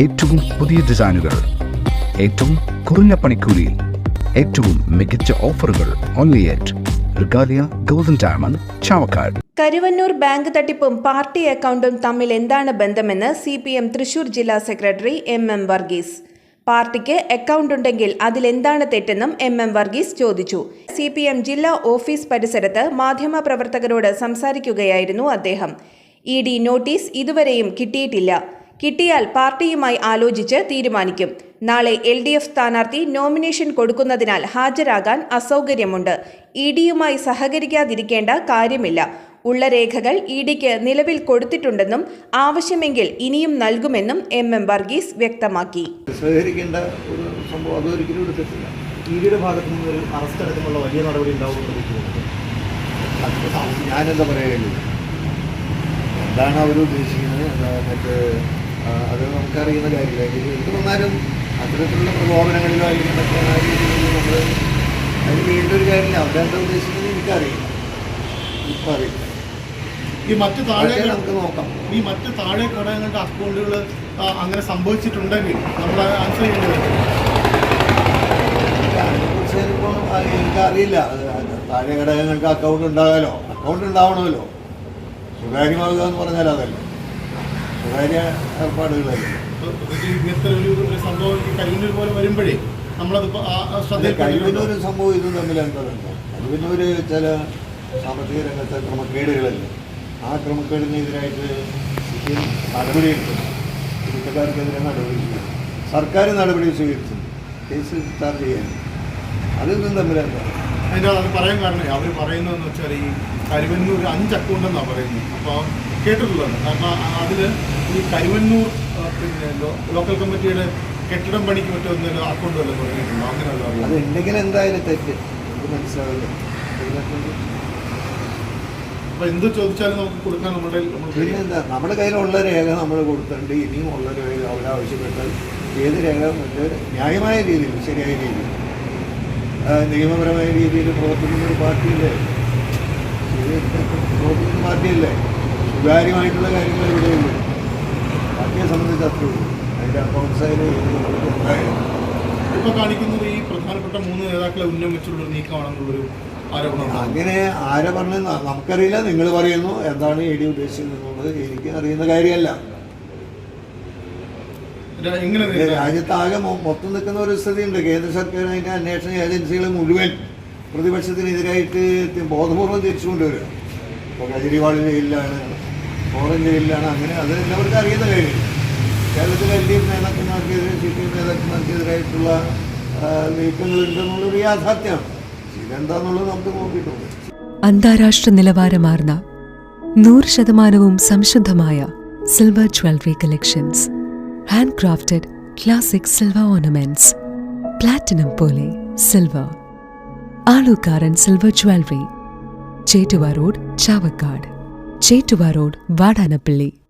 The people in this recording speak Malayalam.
ഏറ്റവും പുതിയ ഡിസൈനുകൾ ഏറ്റവും കുറഞ്ഞ പണിക്കൂലിയിൽ ഏറ്റവും മികച്ച ഓഫറുകൾ only Regalia golden diamond Karuvannur bank തട്ടിപ്പും പാർട്ടി അക്കൗണ്ടും തമ്മിൽ എന്താണ് ബന്ധമെന്ന് സി പി എം തൃശൂർ ജില്ലാ സെക്രട്ടറി എം എം വർഗീസ്. പാർട്ടിക്ക് അക്കൗണ്ട് ഉണ്ടെങ്കിൽ അതിലെന്താണ് തെറ്റെന്നും എം എം വർഗീസ് ചോദിച്ചു. സി പി എം ജില്ലാ ഓഫീസ് പരിസരത്ത് മാധ്യമപ്രവർത്തകരോട് സംസാരിക്കുകയായിരുന്നു അദ്ദേഹം. ഇ ഡി നോട്ടീസ് ഇതുവരെയും കിട്ടിയിട്ടില്ല. കിട്ടിയാൽ പാർട്ടിയുമായി ആലോചിച്ച് തീരുമാനിക്കും. നാളെ എൽ ഡി എഫ് സ്ഥാനാർത്ഥി നോമിനേഷൻ കൊടുക്കുന്നതിനാൽ ഹാജരാകാൻ അസൗകര്യമുണ്ട്. ഇ ഡിയുമായി സഹകരിക്കാതിരിക്കേണ്ട കാര്യമില്ല. ഉള്ള രേഖകൾ ഇ ഡിക്ക് നിലവിൽ കൊടുത്തിട്ടുണ്ടെന്നും ആവശ്യമെങ്കിൽ ഇനിയും നൽകുമെന്നും എം എം വർഗീസ് വ്യക്തമാക്കി. സഹകരിക്കേണ്ട ഒരു സംഭവം അതൊരിക്കലും എടുത്തിട്ടില്ല. ഇഡിയുടെ ഭാഗത്തു നിന്ന് ഒരു അറസ്റ്റ് അടക്കമുള്ള വലിയ നടപടി ഉണ്ടാവുമെന്ന് ഞാനെന്താ പറയുക എന്താണ് അവർ ഉദ്ദേശിക്കുന്നത്? മറ്റ് അത് നമുക്കറിയുന്ന കാര്യമില്ല. എന്ത് വന്നാലും അത്തരത്തിലുള്ള പ്രലോഭനങ്ങളിലോ അല്ലെങ്കിൽ മറ്റേ നമ്മൾ അതിന് വേണ്ടൊരു ഒരു കാര്യമില്ല. അവരെന്താ ഉദ്ദേശിക്കുന്നത് എനിക്കറിയില്ല. ഇപ്പം അറിയില്ല ഈ മറ്റ് താഴെ നമുക്ക് നോക്കാം. ഈ മറ്റ് താഴെ ഘടകങ്ങളുടെ അക്കൗണ്ടുകൾ അങ്ങനെ സംഭവിച്ചിട്ടുണ്ടെങ്കിൽ നമ്മൾ ആൻസർ ചെയ്യേണ്ടത് അതിനെക്കുറിച്ച് ഇപ്പോൾ എനിക്കറിയില്ല. താഴെ ഘടകങ്ങൾക്ക് അക്കൗണ്ട് ഉണ്ടാകാലോ? അക്കൗണ്ട് ഉണ്ടാവണമല്ലോ. സ്വകാര്യമാകുക എന്ന് പറഞ്ഞാൽ അതല്ല. സ്വകാര്യ ഏർപ്പാടുകളല്ലേ? ഇങ്ങനത്തെ ഒരു സംഭവം കരിവന്നൂർ പോലെ വരുമ്പോഴേ നമ്മളത് സംഭവം ഇതും തമ്മിൽ എന്താ ബന്ധം? കഴിവിനൊരു ചില സാമ്പത്തിക രംഗത്തെ ക്രമക്കേടുകളല്ലേ? ആ ക്രമക്കേടിനെതിരായിട്ട് നടപടി നടപടിയെടുത്തു കുറ്റക്കാർക്കെതിരെ നടപടി സർക്കാർ നടപടി സ്വീകരിച്ചു. കേസ് ചാർജ് ചെയ്യാൻ. അതിൽ തമ്മിൽ എന്താ അതിന്റെ അത് പറയാൻ കാരണം അവർ പറയുന്നതെന്ന് വെച്ചാൽ ഈ കരുവന്നൂർ അഞ്ച് അക്കൗണ്ട് എന്നാണ് പറയുന്നത്. അപ്പോൾ കേട്ടിട്ടുള്ളത്. കാരണം അതിൽ ഈ കരുവന്നൂർ പിന്നെ ലോക്കൽ കമ്മിറ്റിയുടെ കെട്ടിടം പണിക്ക് പറ്റുന്ന അക്കൗണ്ട് വല്ലതും തുടങ്ങിയിട്ടുണ്ടോ? അങ്ങനെയുള്ള അത് ഉണ്ടെങ്കിൽ എന്തായാലും തെറ്റ്. മനസ്സിലാവില്ല. അപ്പൊ എന്ത് ചോദിച്ചാലും നമുക്ക് കൊടുക്കാൻ നമ്മുടെ നമ്മൾ പിന്നെ എന്താ? നമ്മുടെ കയ്യിലുള്ള രേഖ നമ്മൾ കൊടുത്തിട്ടുണ്ട്. ഇനിയും ഉള്ള രേഖ അവരാവശ്യപ്പെട്ടാൽ ഏത് രേഖ? ന്യായമായ രീതിയിൽ ശരിയായ രീതിയിൽ. നിയമപരമായ രീതിയിൽ പ്രവർത്തിക്കുന്ന ഒരു പാർട്ടിയല്ലേ? പ്രവർത്തിക്കുന്ന പാർട്ടിയല്ലേ? സുതാര്യമായിട്ടുള്ള കാര്യങ്ങൾ ഇവിടെയുള്ളൂ പാർട്ടിയെ സംബന്ധിച്ച് അത്രേ ഉള്ളൂ. അതിന്റെ അക്കൗണ്ട്സ് എന്തായാലും ഇപ്പോൾ കാണിക്കുന്നത് ഈ പ്രധാനപ്പെട്ട മൂന്ന് നേതാക്കളെ ഉന്നം വെച്ചുള്ള നീക്കമാണെന്നുള്ളൊരു അങ്ങനെ ആരെ പറഞ്ഞു നമുക്കറിയില്ല. നിങ്ങൾ പറയുന്നു എന്താണ് ഇ ഡി ഉദ്ദേശിച്ചത് എന്നുള്ളത് എനിക്ക് അറിയുന്ന കാര്യമല്ല. നേരിടാൻ? രാജ്യത്താകെ മൊത്തം നിൽക്കുന്ന ഒരു സ്ഥിതിയുണ്ട്. കേന്ദ്ര സർക്കാർ അതിന്റെ അന്വേഷണ ഏജൻസികൾ മുഴുവൻ പ്രതിപക്ഷത്തിനെതിരായിട്ട് ബോധപൂർവം തിരിച്ചു കൊണ്ടുവരിക. ഇപ്പോൾ കെജ്രിവാൾ ജയിലിലാണ് ഓറഞ്ച് ജയിലിലാണ് അങ്ങനെ അത് എല്ലാവർക്കും അറിയുന്ന കാര്യം. കേരളത്തിലെ എൽ ഡി എഫ് നേതാക്കന്മാർക്കെതിരെ സി പി എം നേതാക്കന്മാർക്കെതിരായിട്ടുള്ള നീക്കങ്ങളുണ്ടെന്നുള്ളൊരു യാഥാർത്ഥ്യമാണ്. ഇതെന്താന്നുള്ളത് നമുക്ക് നോക്കിയിട്ടുണ്ട് അന്താരാഷ്ട്ര നിലവാരമാർന്ന നൂറ് ശതമാനവും സംശുദ്ധമായ silver jewellery collections. handcrafted classic silver ornaments, platinum poli, silver, Alukaran silver jewelry, Chetuva Road, Chavakkad, Chetuva Road, Vadanapalli.